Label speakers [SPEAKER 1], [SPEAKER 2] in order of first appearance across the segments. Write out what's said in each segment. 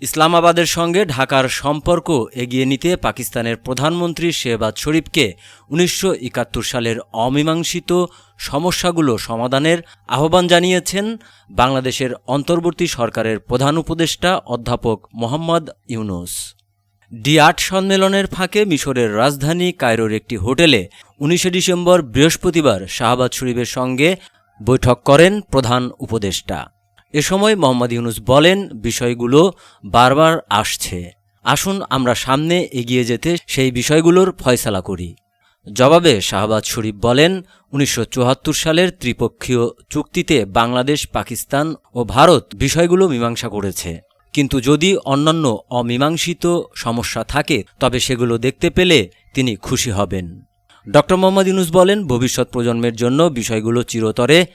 [SPEAKER 1] ইসলামাবাদের সঙ্গে ঢাকার সম্পর্ক এগিয়ে নিতে পাকিস্তানের প্রধানমন্ত্রী শেহবাজ শরীফকে উনিশশো একাত্তর সালের অমীমাংসিত সমস্যাগুলো সমাধানের আহ্বান জানিয়েছেন বাংলাদেশের অন্তর্বর্তী সরকারের প্রধান উপদেষ্টা অধ্যাপক মোহাম্মদ ইউনুস। ডি আট সম্মেলনের ফাঁকে মিশরের রাজধানী কায়রোর একটি হোটেলে উনিশে ডিসেম্বর বৃহস্পতিবার শাহবাজ শরীফের সঙ্গে বৈঠক করেন প্রধান উপদেষ্টা। এ সময় মোহাম্মদ ইউনুস বলেন, বিষয়গুলো বারবার আসছে। আসুন আমরা সামনে এগিয়ে যেতে সেই বিষয়গুলোর ফয়সালা করি। জবাবে শাহবাজ শরীফ বলেন, উনিশশো চুয়াত্তর সালের ত্রিপক্ষীয় চুক্তিতে বাংলাদেশ, পাকিস্তান ও ভারত বিষয়গুলো মীমাংসা করেছে। কিন্তু যদি অন্যান্য অমীমাংসিত সমস্যা থাকে, তবে সেগুলো দেখতে পেলে তিনি খুশি হবেন। ড. মোহাম্মদ ইউনুস বলেন, ভবিষ্যৎ প্রজন্মের জন্য বিষয়গুলো চিরতরে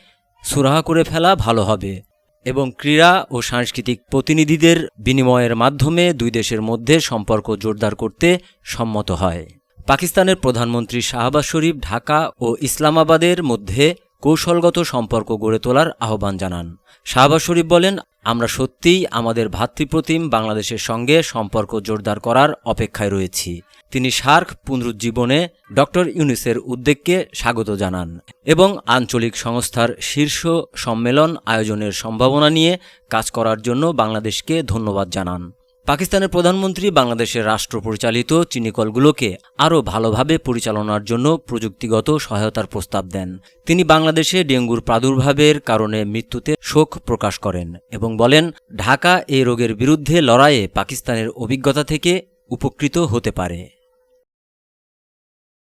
[SPEAKER 1] সুরাহা করে ফেলা ভালো হবে। এবং ক্রীড়া ও সাংস্কৃতিক প্রতিনিধিদের বিনিময়ের মাধ্যমে দুই দেশের মধ্যে সম্পর্ক জোরদার করতে সম্মত হয়। পাকিস্তানের প্রধানমন্ত্রী শাহবাজ শরীফ ঢাকা ও ইসলামাবাদের মধ্যে কৌশলগত সম্পর্ক গড়ে তোলার আহ্বান জানান। শাহবাজ শরীফ বলেন, আমরা সত্যিই আমাদের ভাতৃপ্রতিম বাংলাদেশের সঙ্গে সম্পর্ক জোরদার করার অপেক্ষায় রয়েছি। তিনি সার্ক পুনরুজ্জীবনে ড ইউনিসের উদ্যোগকে স্বাগত জানান এবং আঞ্চলিক সংস্থার শীর্ষ সম্মেলন আয়োজনের সম্ভাবনা নিয়ে কাজ করার জন্য বাংলাদেশকে ধন্যবাদ জানান। পাকিস্তানের প্রধানমন্ত্রী বাংলাদেশের রাষ্ট্র পরিচালিত চিনিকলগুলোকে আরও ভালোভাবে পরিচালনার জন্য প্রযুক্তিগত সহায়তার প্রস্তাব দেন। তিনি বাংলাদেশে ডেঙ্গুর প্রাদুর্ভাবের কারণে মৃত্যুতে শোক প্রকাশ করেন এবং বলেন, ঢাকা এই রোগের বিরুদ্ধে লড়াইয়ে পাকিস্তানের অভিজ্ঞতা থেকে উপকৃত হতে পারে।